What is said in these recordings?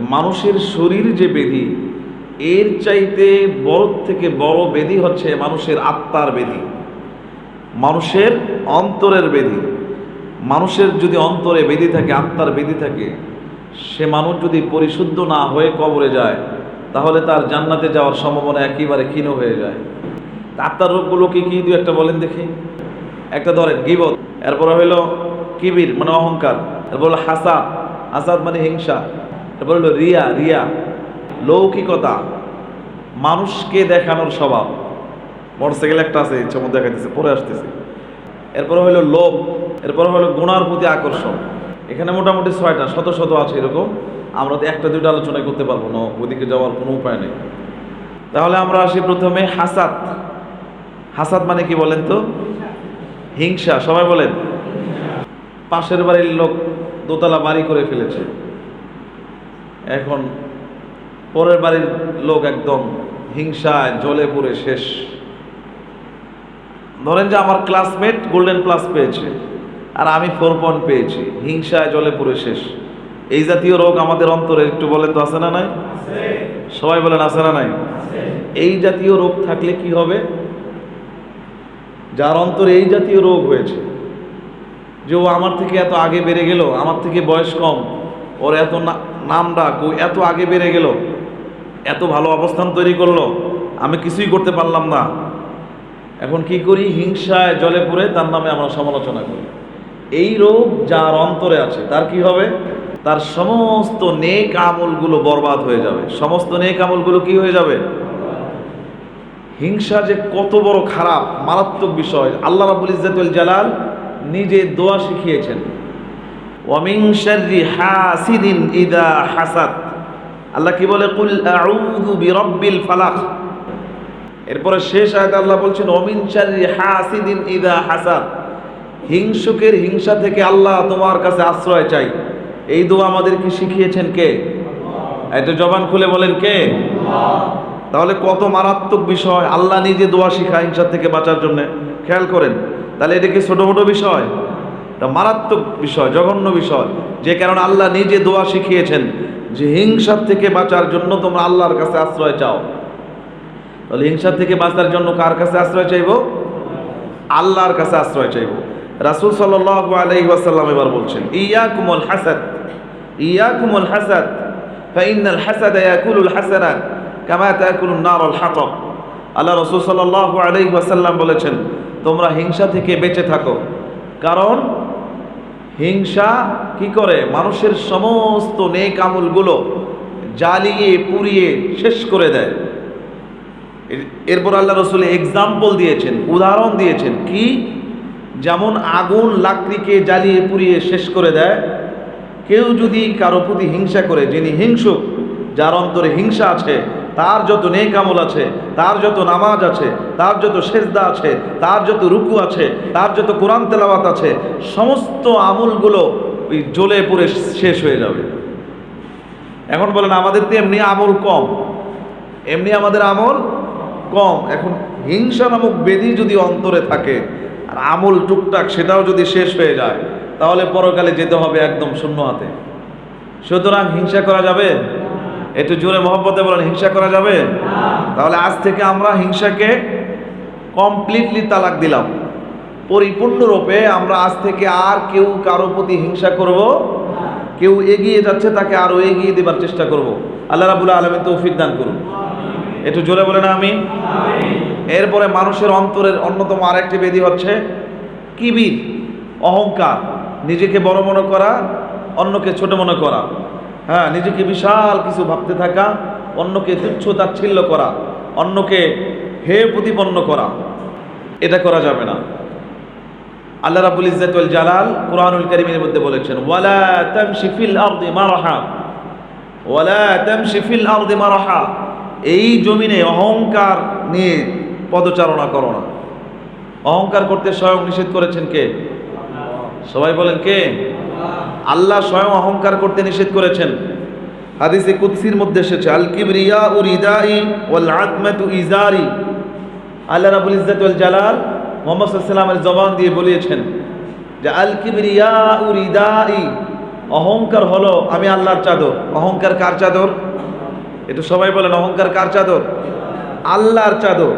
মানুষের শরীর যে বেধি এর চাইতে বড় থেকে বড় বেধি হচ্ছে মানুষের আত্মার বেধি মানুষের অন্তরের বেধি মানুষের যদি অন্তরে বেধি থাকে, আত্মার বেধি থাকে, সে মানুষ যদি পরিশুদ্ধ না হয়ে কবরে যায়, তাহলে তার জান্নাতে যাওয়ার সম্ভাবনা একেবারে ক্ষীণ হয়ে যায়। আত্মার রোগগুলো কি কি দু একটা বলেন দেখি। একটা ধরেন, গিবত, এরপরে হইল কিবির মানে অহংকার। এরপর হলো হাসাদ। হাসাদ মানে হিংসা। এরপর হলো রিয়া রিয়া। লৌকিকতা, মানুষকে দেখানোর স্বভাব। মোটরসাইকেল একটা আছে ইচ্ছা মধ্যে দেখাইতেছে, পরে আসতেছে। এরপর হলো লোভ, এরপর হলো গুণার প্রতি আকর্ষণ। এখানে মোটামুটি ছয়টা, শত শত আছে এরকম। আমরা তো একটা, দুইটা আলোচনা করতে পারব না, ওদিকে যাওয়ার কোনো উপায় নেই। তাহলে আমরা আসি প্রথমে হাসাত হাসাত মানে কি বলেন তো? হিংসা, সবাই বলেন। পাশের বাড়ির লোক দোতলা বাড়ি করে ফেলেছে। এখন পরের বাড়ির লোক একদম হিংসায় জলে পুড়ে শেষ। ধরেন যে আমার ক্লাসমেট গোল্ডেন প্লাস পেয়েছে আর আমি ফোর পয়েন্ট পেয়েছি, হিংসায় জলে পুড়ে শেষ। এই জাতীয় রোগ আমাদের অন্তরে একটু বলেন তো, আছে না নাই? সবাই বলেন, আছে না নাই? এই জাতীয় রোগ থাকলে কি হবে? যার অন্তরে এই জাতীয় রোগ হয়েছে যে ও আমার থেকে এত আগে বেড়ে গেল, আমার থেকে বয়স কম ওর এত নাম ডাক, ও এত আগে বেড়ে গেল, এত ভালো অবস্থান তৈরি করল, আমি কিছুই করতে পারলাম না। এখন কি করি? হিংসায় জলে পড়ে তার নামে আমরা সমালোচনা করি। এই রোগ যার অন্তরে আছে, তার কি হবে? তার সমস্ত নেক আমলগুলো বরবাদ হয়ে যাবে। সমস্ত নেক আমলগুলো কি হয়ে যাবে? হিংসা যে কত বড় খারাপ, মারাত্মক বিষয়। আল্লাহ রাবুল ইজ্জাতুল জালাল নিজে দোয়া শিখিয়েছেন। ওয়ামিন শাররি হাসিদিন ইদা হাসাদ। আল্লাহ কি বলে? কুল আউযু বিরাব্বিল ফালাক। এরপরে শেষ আয়াত আল্লাহ বলছেন ওমিন শাররি হাসিদিন ইদা হাসাদ। হিংসুকের হিংসা থেকে আল্লাহ তোমার কাছে আশ্রয় চাই। এই দোয়া আমাদেরকে শিখিয়েছেন কে? এটা জবান খুলে বলেন কে? তাহলে কত মারাত্মক বিষয়। আল্লাহ নিজে দোয়া শিখা হিংসা থেকে বাঁচার জন্য। খেয়াল করেন। তাহলে এটা কি ছোটো মোটো বিষয়? এটা মারাত্মক বিষয়, জঘন্য বিষয়। যে কারণে আল্লাহ নিজে দোয়া শিখিয়েছেন যে হিংসার থেকে বাঁচার জন্য তোমরা আল্লাহর কাছে আশ্রয় চাও। তাহলে হিংসার থেকে বাঁচার জন্য কার কাছে আশ্রয় চাইব? আল্লাহর কাছে আশ্রয় চাইব। রাসূল সাল্লাল্লাহু আলাইহি ওয়াসাল্লাম এবার বলছেন, ইয়াকুমুল হাসাদ ইয়াকুমুল হাসাদ ফাইনাল হাসাদা ইয়াকুলুল হাসানাত কামা তাকুলুন নারুল হাতাব আল্লাহ রাসূল সাল্লাল্লাহু আলাইহি ওয়াসাল্লাম বলেছেন, তোমরা হিংসা থেকে বেঁচে থাকো। কারণ হিংসা কি করে? মানুষের সমস্ত নেক আমলগুলো জ্বালিয়ে, পুড়িয়ে শেষ করে দেয়। এর- এরপর আল্লাহ রসুল এক্সাম্পল দিয়েছেন, উদাহরণ দিয়েছেন কি? যেমন আগুন লাকড়িকে জ্বালিয়ে, পুড়িয়ে শেষ করে দেয়। কেউ যদি কারও প্রতি হিংসা করে, যিনি হিংসুক, যার অন্তরে হিংসা আছে তার যত নেক আমল আছে, তার যত নামাজ আছে, তার যত সেজদা আছে, তার যত রুকু আছে, তার যত কোরআন তেলাওয়াত আছে, সমস্ত আমলগুলো ওই জ্বলে পুড়ে শেষ হয়ে যাবে। এখন বলেন, আমাদের তো এমনি আমল কম। এমনি আমাদের আমল কম। এখন হিংসা নামক বেদি যদি অন্তরে থাকে, আর আমল টুকটাক সেটাও যদি শেষ হয়ে যায়, তাহলে পরকালে যেতে হবে একদম শূন্য হাতে। সুতরাং হিংসা করা যাবে? একটু জোরে মহব্বতে বলেন, হিংসা করা যাবে? তাহলে আজ থেকে আমরা হিংসাকে কমপ্লিটলি তালাক দিলাম। পরিপূর্ণরূপে আমরা আজ থেকে আর কেউ কারও প্রতি হিংসা করব কেউ এগিয়ে যাচ্ছে তাকে আরও এগিয়ে দেবার চেষ্টা করব। আল্লাহ রাবুল আলমী তৌফিক দান করুন। একটু জোরে বলে না আমি এরপরে মানুষের অন্তরের অন্যতম আরেকটি বেদি হচ্ছে কিবির, অহংকার। নিজেকে বড় মনে করা, অন্যকে ছোট মনে করা। হ্যাঁ নিজেকে বিশাল কিছু ভাবতে থাকা, অন্যকে তুচ্ছ তাচ্ছিল্য করা, অন্যকে হে প্রতিপন্ন করা, এটা করা যাবে না। আল্লাহ রাবুল ইজ্জাতুল জালাল কোরআনুল কারীমের মধ্যে বলেছেন, ওয়ালা তামশি ফিল আরদি মারহা, ওয়ালা তামশি ফিল আরদি মারহা, এই জমিনে অহংকার নিয়ে পদচারণা করো না। অহংকার করতে স্বয়ং নিষেধ করেছেন কে? সবাই বলেন কে? আল্লাহ স্বয়ং অহংকার করতে নিষেধ করেছেন। হাদিসে কুৎসির মধ্যে এসেছে, আল কিবরিয়া উ রিদাই ওয়াল আতমাতু ইজারি। আল্লাহ রাবুল ইজ্জাতুল জালাল মোহাম্মদ সাল্লামের জবান দিয়ে বলিয়েছেন যে, আল কিবরিয়া উ রিদাই, অহংকার হলো আমি আল্লাহর চাদর। অহংকার কার চাদর? একটু সবাই বলেন, অহংকার কার চাদর? আল্লাহর চাদর।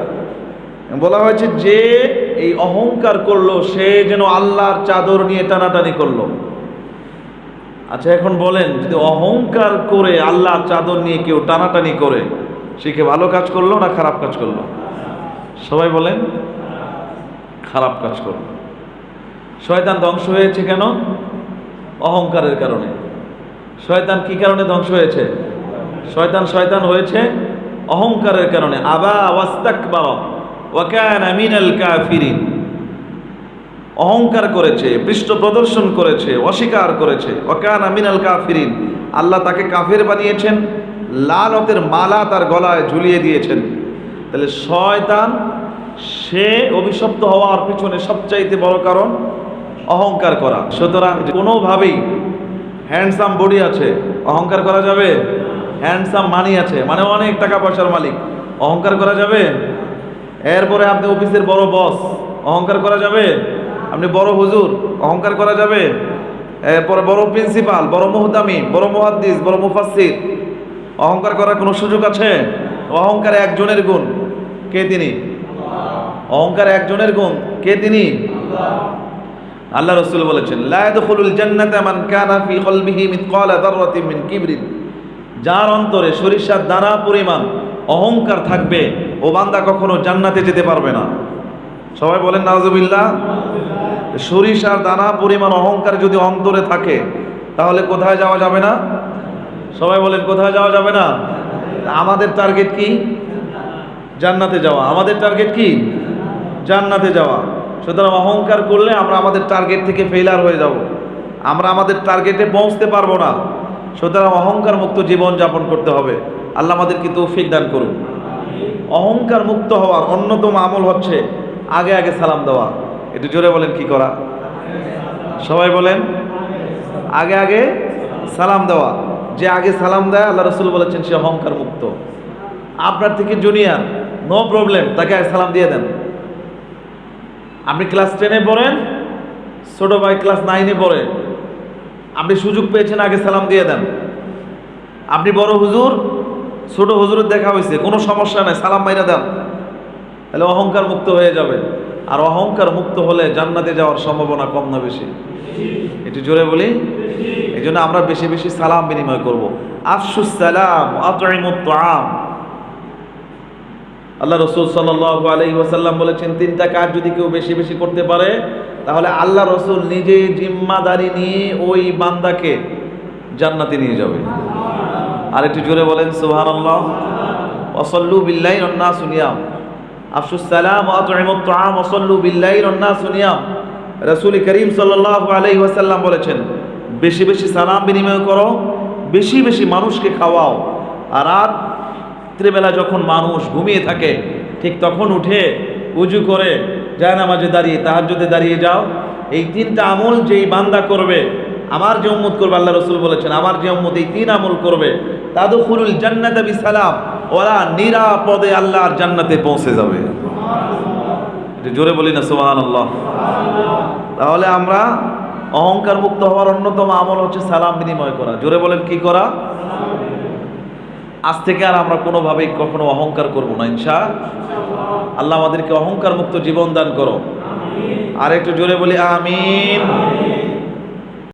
বলা হয়েছে যে, এই অহংকার করল, সে যেন আল্লাহর চাদর নিয়ে টানাটানি করল। আচ্ছা এখন বলেন, যদি অহংকার করে আল্লাহর চাদর নিয়ে কেউ টানাটানি করে, সে কি ভালো কাজ করল না খারাপ কাজ করল? সবাই বলেন, খারাপ কাজ করল। শয়তান ধ্বংস হয়েছে কেন? অহংকারের কারণে। শয়তান কি কারণে ধ্বংস হয়েছে? শয়তান শয়তান হয়েছে অহংকারের কারণে। আবা ওয়াস্তাক ওয়াস্তাকবার ওয়াকান মিনাল কাফিরিন। অহংকার করেছে, পৃষ্ঠ প্রদর্শন করেছে, অস্বীকার করেছে। ওয়াকান মিনাল কাফিরিন। আল্লাহ তাকে কাফের বানিয়েছেন লাল অতের মালা তার গলায় ঝুলিয়ে দিয়েছেন। তাহলে শয়তান, সে অভিশপ্ত হওয়ার পিছনে সবচাইতে বড় কারণ অহংকার করা। সুতরাং কোনোভাবেই হ্যান্ডসাম বডি আছে। অহংকার করা যাবে? হ্যান্ডসাম মানি আছে। মানে অনেক টাকা পয়সার মালিক। অহংকার করা যাবে? এরপরে আপনি অফিসের বড় বস অহংকার করা যাবে? আপনি বড় হুজুর, অহংকার করা যাবে? এরপরে বড় প্রিন্সিপাল বড় মুহতামি, বড় মুহাদ্দিস, বড় মুফাসসির। অহংকার করার কোনো সুযোগ আছে? অহংকার একজনের গুণ, কে তিনি? অহংকার একজনের গুণ, কে তিনি? আল্লাহ রসুল বলেছেন, লা ইয়াদখুলুল জান্নাতা মান কানা ফি কলবিহি মিথকালা যাররাতিন মিন কিবরিন। যার অন্তরে সরিষার দানা পরিমাণ অহংকার থাকবে, ও বান্দা কখনো জান্নাতে যেতে পারবে না। সবাই বলেন, নাউজুবিল্লাহ। সরিষার দানা পরিমাণ অহংকার যদি অন্তরে থাকে, তাহলে কোথায় যাওয়া যাবে না? সবাই বলেন, কোথায় যাওয়া যাবে না? আমাদের টার্গেট কি? জান্নাতে যাওয়া। আমাদের টার্গেট কি? জান্নাতে যাওয়া। সুতরাং অহংকার করলে আমরা আমাদের টার্গেট থেকে ফেলার হয়ে যাব। আমরা আমাদের টার্গেটে পৌঁছতে পারব না। সুতরাং অহংকার মুক্ত জীবন যাপন করতে হবে। আল্লাহ আমাদেরকে তৌফিক দান করুন। অহংকার মুক্ত হওয়ার অন্যতম আমল হচ্ছে আগে আগে সালাম দেওয়া। একটু জোরে বলেন কি করা? সবাই বলেন, আগে আগে সালাম দেওয়া। যে আগে সালাম দেয়, আল্লাহ রসুল বলেছেন সে অহংকার মুক্ত। আপনার থেকে জুনিয়র নো প্রবলেম তাকে সালাম দিয়ে দেন। আপনি ক্লাস টেনে পড়েন, ছোট ভাই ক্লাস নাইনে পড়ে। আপনি সুযোগ পেয়েছেন, আগে সালাম দিয়ে দেন। আপনি বড় হুজুর, ছোট হুজুরের দেখা হয়েছে, কোনো সমস্যা নাই, সালাম মাইরা দেন। তাহলে অহংকার মুক্ত হয়ে যাবে। আর অহংকার মুক্ত হলে জান্নাতে যাওয়ার সম্ভাবনা কম না বেশি? একটু জোরে বলি? এই জন্য আমরা বেশি বেশি সালাম বিনিময় করব। আফসুস সালাম আতইমুত আল্লাহ রসুল সাল্লাল্লাহু আলাইহি ওয়াসাল্লাম বলেছেন, তিনটা কাজ যদি কেউ বেশি বেশি করতে পারে, তাহলে আল্লাহ রসুল নিজে জিম্মাদারি নিয়ে ওই বান্দাকে জান্নাতে নিয়ে যাবে। আর একটু জোরে বলেন, সুবহানাল্লাহ। ওয়াসাল্লু বিল্লাহি রন্না সুনিয়াম আফসুস সালাম ওয়া আতইমুত তাআম ওয়াসাল্লু বিল্লাহি রন্না রাসূল করিম সাল্লাল্লাহু আলাইহি ওয়াসাল্লাম বলেছেন, বেশি বেশি সালাম বিনিময় করো, বেশি বেশি মানুষকে খাওয়াও। আর রাত রাত্রিবেলা যখন মানুষ ঘুমিয়ে থাকে, ঠিক তখন উঠে উজু করে যায় নামাজে দাঁড়িয়ে, তাহাজ্জুদে দাঁড়িয়ে যাও। এই তিনটা আমল যেই বান্দা করবে, আমার যে উম্মত করবে, আল্লাহ রসুল বলেছেন, আমার যে উম্মত এই তিন আমল করবে, তাদুখুলুল জান্নাতে বিসালাম। ওরা নিরাপদে আল্লাহর জান্নাতে পৌঁছে যাবে। জোরে বলি না সুবহান আল্লাহ তাহলে আমরা অহংকার মুক্ত হওয়ার অন্যতম আমল হচ্ছে সালাম বিনিময় করা। জোরে বলেন, কি করা? আজ থেকে আর আমরা কোনোভাবেই কখনো অহংকার করব না ইনশা আল্লাহ আমাদেরকে অহংকার মুক্ত জীবন দান করো। আর একটু জোরে বলি, আমিন।